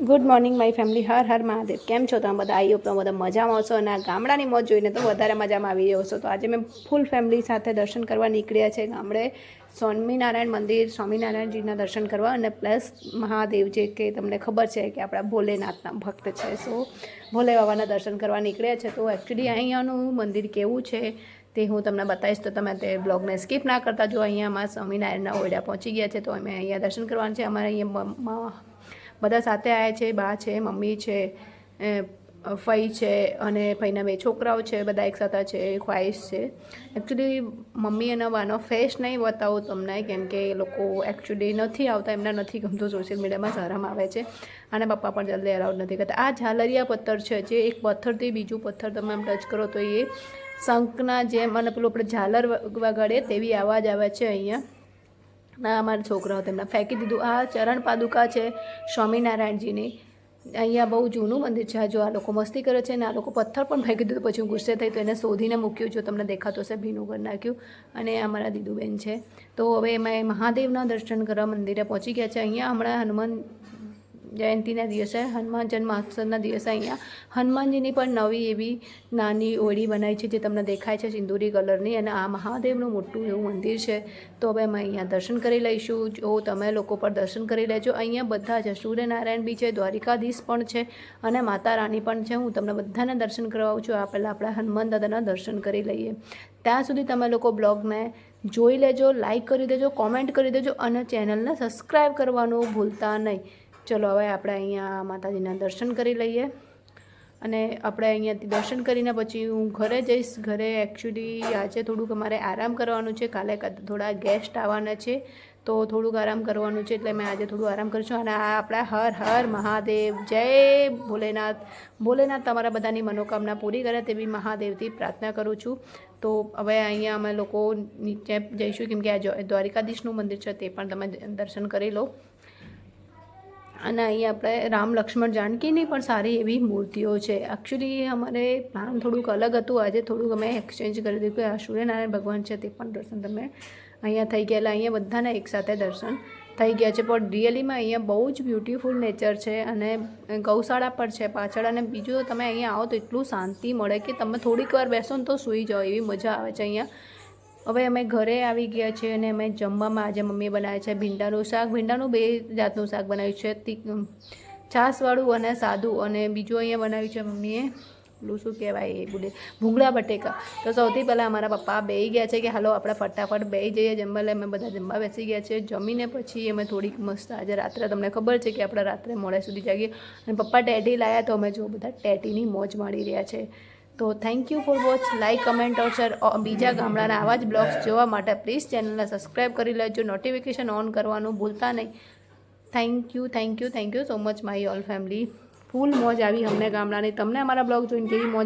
Good morning my family Har Har Mahadev. કેમ છો? તમે બધા? આવી તો બધા મજામાં હશો અને આ ગામડાની મોજ જોઈને તો વધારે મજામાં આવી રહ્યો છો તો આજે મેં ફૂલ ફેમિલી સાથે દર્શન કરવા નીકળ્યા છે ગામડે. સ્વામિનારાયણ મંદિર, સ્વામિનારાયણજીના દર્શન કરવા અને પ્લસ મહાદેવ જે કે તમને ખબર છે કે આપણા ભોલેનાથના ભક્ત છે. સો ભોલે બાબાના દર્શન કરવા નીકળ્યા છે. તો એકચ્યુઅલી અહીંયાનું મંદિર કેવું છે તે હું તમને બતાવીશ. તો તમે તે બ્લોગને સ્કીપ ના કરતા જો. અહીંયા અમારા સ્વામિનારાયણના ઓરડા પહોંચી ગયા છે. તો અમે અહીંયા દર્શન કરવાના છે. અમારે અહીંયા બધા સાથે આવ્યા છે, બા છે, મમ્મી છે ફઈ છે અને ફઈના બે છોકરાઓ છે, બધા એક સાથે છે, ખ્વાઈશ છે. એકચ્યુઅલી મમ્મી અને બાનો ફેસ નહીં બતાવું તમને, કેમ કે એ લોકો એકચ્યુઅલી નથી આવતા, એમને નથી ગમતું સોશિયલ મીડિયામાં સારામાં આવે છે. અને પપ્પા પણ જલ્દી અલાઉડ નથી કરતા. આ ઝાલરિયા પથ્થર છે, જે એક પથ્થરથી બીજું પથ્થર તમે આમ ટચ કરો તો એ શંખના જેમ, અને પેલું આપણે ઝાલર વગાડે તેવી અવાજ આવે છે અહીંયા. ના, અમારા છોકરાઓ તેમના ફેંકી દીધું. આ ચરણ પાદુકા છે, સ્વામિનારાયણજીની. અહીંયા બહુ જૂનું મંદિર છે જો આ લોકો મસ્તી કરે છે ને, આ લોકો પથ્થર પણ ફેંકી દીધું, પછી હું ગુસ્સે થઈ તો એને શોધીને મૂક્યું, જો તમને દેખાતો હશે ભીનું કરી નાખ્યું. અને અમારા દીદુબેન છે. તો હવે એમાં મહાદેવના દર્શન કરવા મંદિરે પહોંચી ગયા છે. અહીંયા હમણાં હનુમાન જયંતિના દિવસે, હનુમાન જન્મોત્સવના દિવસે અહીંયા હનુમાનજીની પણ નવી એવી નાની ઓળી બનાવી છે જે તમને દેખાય છે સિંદૂરી કલરની અને આ મહાદેવનું મોટું એવું મંદિર છે. તો હવે અમે અહીંયા દર્શન કરી લઈશું. જો તમે લોકો પણ દર્શન કરી લેજો. અહીંયા બધા છે સૂર્યનારાયણ બી છે, દ્વારિકાધીશ પણ છે અને માતા રાણી પણ છે. હું તમને બધાને દર્શન કરાવું છું. આ પહેલાં આપણે હનુમાન દાદાના દર્શન કરી લઈએ. ત્યાં સુધી તમે લોકો બ્લોગને જોઈ લેજો લાઇક કરી દેજો, કોમેન્ટ કરી દેજો અને ચેનલને સબસ્ક્રાઈબ કરવાનું ભૂલતા નહીં. ચલો હવે આપણે અહીંયા માતાજીના દર્શન કરી લઈએ. અને આપણે અહીંયાથી દર્શન કરીને પછી હું ઘરે જઈશ. ઘરે એકચ્યુઅલી આજે થોડુંક અમારે આરામ કરવાનું છે. કાલે થોડા ગેસ્ટ આવવાના છે, તો થોડુંક આરામ કરવાનું છે એટલે મેં આજે થોડું આરામ કરીશું અને આ આપણા હર હર મહાદેવ. જય ભોલેનાથ. ભોલેનાથ તમારા બધાની મનોકામના પૂરી કરે તેવી મહાદેવથી પ્રાર્થના કરું છું. તો હવે અહીંયા અમે લોકો નીચે જઈશું. કેમ કે આ દ્વારિકાધીશનું મંદિર છે તે પણ તમે દર્શન કરી લો. અને અહીં આપણે રામ લક્ષ્મણ જાનકીની પણ સારી એવી મૂર્તિઓ છે. એકચ્યુઅલી અમારે પ્લાન થોડુંક અલગ હતું. આજે થોડુંક અમે એક્સચેન્જ કરી દીધું કે આ સૂર્યનારાયણ ભગવાન છે તે પણ દર્શન તમે અહીંયા થઈ ગયેલા. અહીંયા બધાને એકસાથે દર્શન થઈ ગયા છે. પણ રિયલીમાં અહીંયા બહુ જ બ્યુટિફુલ નેચર છે અને ગૌશાળા પર છે પાછળ. અને બીજું તમે અહીંયા આવો તો એટલું શાંતિ મળે કે તમે થોડીક વાર બેસો ને તો સૂઈ જાઓ. એવી મજા આવે છે અહીંયા. હવે અમે ઘરે આવી ગયા છીએ અને અમે જમવામાં આજે મમ્મી બનાવે છે ભીંડાનું શાક. ભીંડાનું બે જાતનું શાક બનાવ્યું છે. છાશવાળું અને સાદું અને બીજું અહીંયા બનાવ્યું છે મમ્મીએ. પેલું શું કહેવાય એ બુડે ભૂંગળા બટેકા. તો સૌથી પહેલાં અમારા પપ્પા બે ગયા છે કે હાલો આપણે ફટાફટ બે જઈએ જમવા. એટલે અમે બધા જમવા બેસી ગયા છે જમીને પછી અમે થોડીક મસ્ત આજે રાત્રે તમને ખબર છે કે આપણે રાત્રે મોડે સુધી જાગીએ. અને પપ્પા ટેટી લાવ્યા તો અમે જો બધા ટેટીની મોજ માણી રહ્યા છે. તો thank you for watch like comment or share બીજા ગામડાના આવા જ બ્લોગ્સ જોવા માટે પ્લીઝ ચેનલને સબસ્ક્રાઈબ કરી લેજો. નોટિફિકેશન ઓન કરવાનું ભૂલતા નહીં. Thank you thank you thank you so much my all family full મોજ આવી અમને ગામડાની. તમને અમારા બ્લોગ જોઈને કેવી મોજ